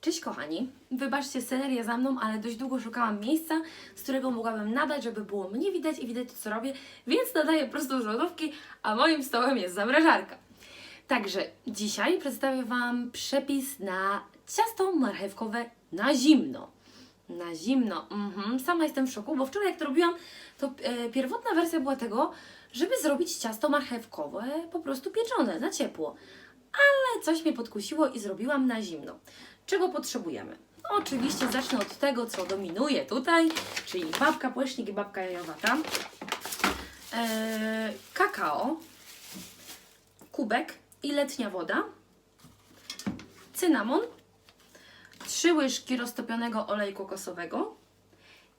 Cześć kochani, wybaczcie scenerię za mną, ale dość długo szukałam miejsca, z którego mogłabym nadać, żeby było mnie widać i widać to, co robię, więc nadaję prosto z lodówki, a moim stołem jest zamrażarka. Także dzisiaj przedstawię Wam przepis na ciasto marchewkowe na zimno. Na zimno, mhm. sama jestem w szoku, bo wczoraj jak to robiłam, to e, pierwotna wersja była tego, żeby zrobić ciasto marchewkowe po prostu pieczone na ciepło. Ale coś mnie podkusiło i zrobiłam na zimno. Czego potrzebujemy? Oczywiście zacznę od tego, co dominuje tutaj, czyli babka płecznik i babka jajowata. Eee, kakao, kubek i letnia woda, cynamon, trzy łyżki roztopionego oleju kokosowego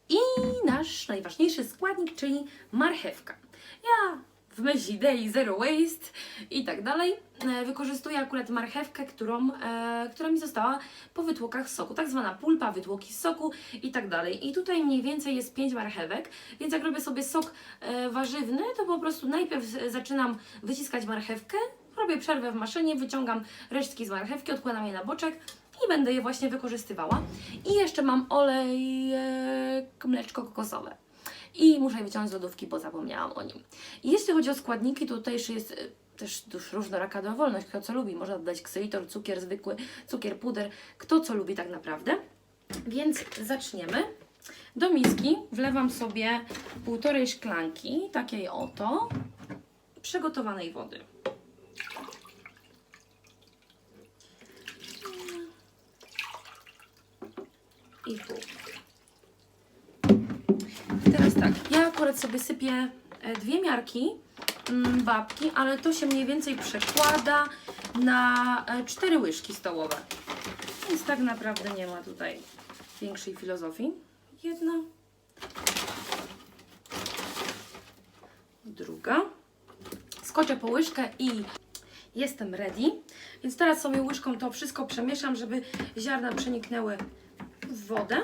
i nasz najważniejszy składnik, czyli marchewka. Ja w myśl idei zero waste i tak dalej e, wykorzystuję akurat marchewkę, którą, e, która mi została po wytłokach soku, tak zwana pulpa, wytłoki soku i tak dalej. I tutaj mniej więcej jest 5 marchewek, więc jak robię sobie sok e, warzywny, to po prostu najpierw zaczynam wyciskać marchewkę, robię przerwę w maszynie, wyciągam resztki z marchewki, odkładam je na boczek i będę je właśnie wykorzystywała. I jeszcze mam olej, e, mleczko kokosowe. I muszę je wyciągnąć z lodówki, bo zapomniałam o nim. I jeśli chodzi o składniki, to tutaj jeszcze jest y, też dość różnoraka dowolność, kto co lubi. Można dodać ksylitol, cukier zwykły, cukier puder, kto co lubi tak naprawdę. Więc zaczniemy. Do miski wlewam sobie półtorej szklanki, takiej oto, przygotowanej wody. I pół. Teraz akurat sobie sypię e, dwie miarki mm, babki, ale to się mniej więcej przekłada na e, cztery łyżki stołowe. Więc tak naprawdę nie ma tutaj większej filozofii. Jedna. Druga. Skoczę po łyżkę i jestem ready. Więc teraz sobie łyżką to wszystko przemieszam, żeby ziarna przeniknęły w wodę.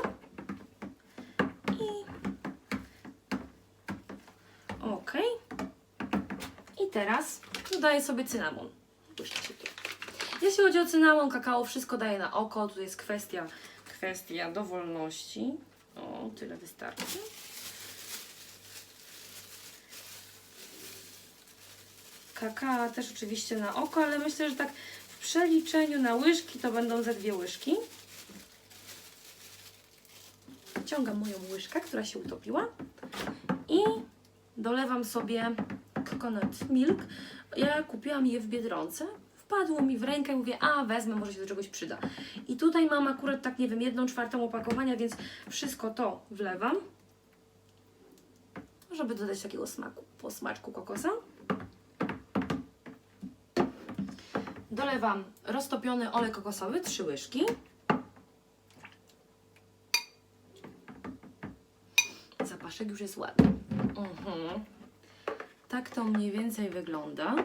Ok. I teraz dodaję sobie cynamon. Puszczcie tu. Jeśli chodzi o cynamon, kakao, wszystko daję na oko. Tu jest kwestia, kwestia dowolności. O, tyle wystarczy. Kakao też oczywiście na oko, ale myślę, że tak w przeliczeniu na łyżki to będą ze dwie łyżki. Wyciągam moją łyżkę, która się utopiła i dolewam sobie coconut milk. Ja kupiłam je w Biedronce. Wpadło mi w rękę, mówię, a wezmę, może się do czegoś przyda. I tutaj mam akurat tak, nie wiem, jedną czwartą opakowania, więc wszystko to wlewam, żeby dodać takiego smaku, po smaczku kokosa. Dolewam roztopiony olej kokosowy, trzy łyżki. Zapaszek już jest ładny. Mhm. Tak to mniej więcej wygląda.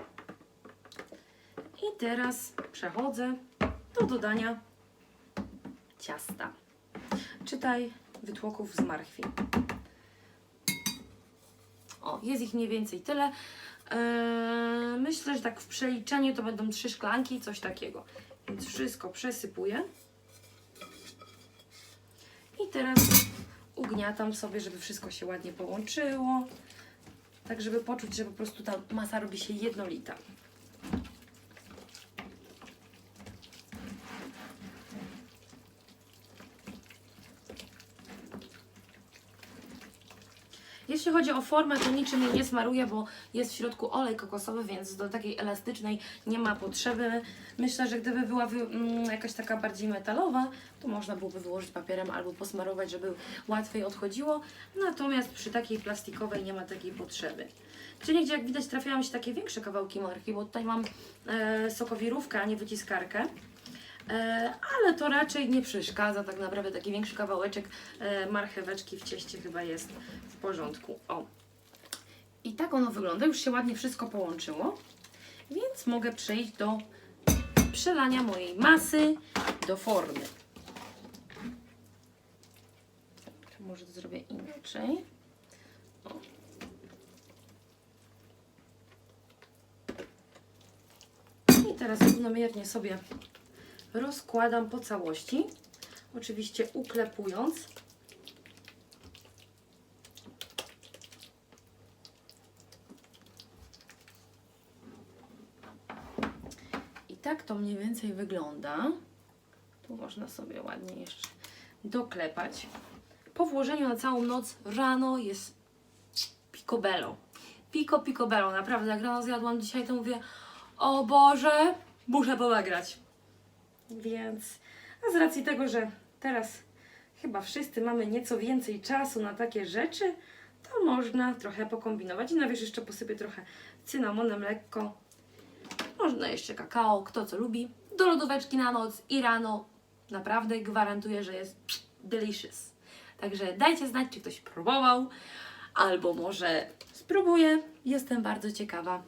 I teraz przechodzę do dodania ciasta. Czytaj wytłoków z marchwi. O, jest ich mniej więcej tyle. Eee, myślę, że tak w przeliczeniu to będą trzy szklanki, coś takiego. Więc wszystko przesypuję. I teraz ugniatam sobie, żeby wszystko się ładnie połączyło. Tak, żeby poczuć, że po prostu ta masa robi się jednolita. Jeśli chodzi o formę, to niczym jej nie smaruję, bo jest w środku olej kokosowy, więc do takiej elastycznej nie ma potrzeby. Myślę, że gdyby była mm, jakaś taka bardziej metalowa, to można byłoby wyłożyć papierem albo posmarować, żeby łatwiej odchodziło. Natomiast przy takiej plastikowej nie ma takiej potrzeby. Gdzie niegdzie, jak widać, trafiają się takie większe kawałki marki, bo tutaj mam e, sokowirówkę, a nie wyciskarkę. E, ale to raczej nie przeszkadza, tak naprawdę taki większy kawałeczek e, marcheweczki w cieście chyba jest w porządku. O. I tak ono wygląda, już się ładnie wszystko połączyło, więc mogę przejść do przelania mojej masy do formy. Może to zrobię inaczej. O. I teraz równomiernie sobie rozkładam po całości. Oczywiście uklepując. I tak to mniej więcej wygląda. Tu można sobie ładnie jeszcze doklepać. Po włożeniu na całą noc rano jest picobello. Pico, picobello. Naprawdę, jak rano zjadłam dzisiaj, to mówię o Boże, muszę powagrać. Więc a z racji tego, że teraz chyba wszyscy mamy nieco więcej czasu na takie rzeczy, to można trochę pokombinować. I na jeszcze posypię trochę cynamonem lekko. Można jeszcze kakao, kto co lubi. Do lodóweczki na noc i rano. Naprawdę gwarantuję, że jest delicious. Także dajcie znać, czy ktoś próbował, albo może spróbuję. Jestem bardzo ciekawa.